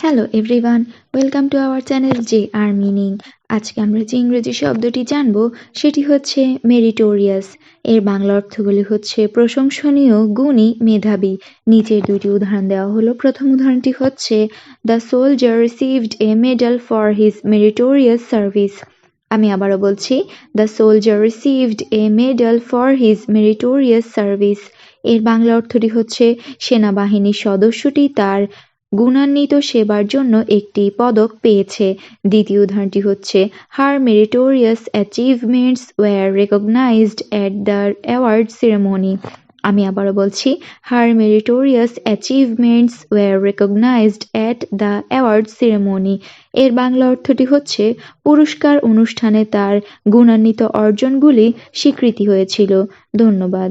Hello everyone welcome to our channel J R meaning আজকে আমরা যে ইংরেজি শব্দটি জানব, সেটি হচ্ছে মেরিটোরিয়াস এর বাংলা অর্থগুলি হচ্ছে প্রশংসনীয়, গুণী, মেধাবী। নিচের দুটি উদাহরণ দেওয়া হলো। প্রথম উদাহরণটি হচ্ছে the soldier received a medal for his meritorious service আমি আবারও বলছি the soldier received a medal for his meritorious service এর বাংলা অর্থটি হচ্ছে, সেনাবাহিনীর সদস্যটি তার গুণান্বিত সেবার জন্য একটি পদক পেয়েছে। দ্বিতীয় উদাহরণটি হচ্ছে her meritorious achievements were recognised at the award ceremony আমি আবারও বলছি her meritorious achievements were recognised at the award ceremony এর বাংলা অর্থটি হচ্ছে, পুরস্কার অনুষ্ঠানে তার গুণান্বিত অর্জনগুলি স্বীকৃতি হয়েছিল। ধন্যবাদ।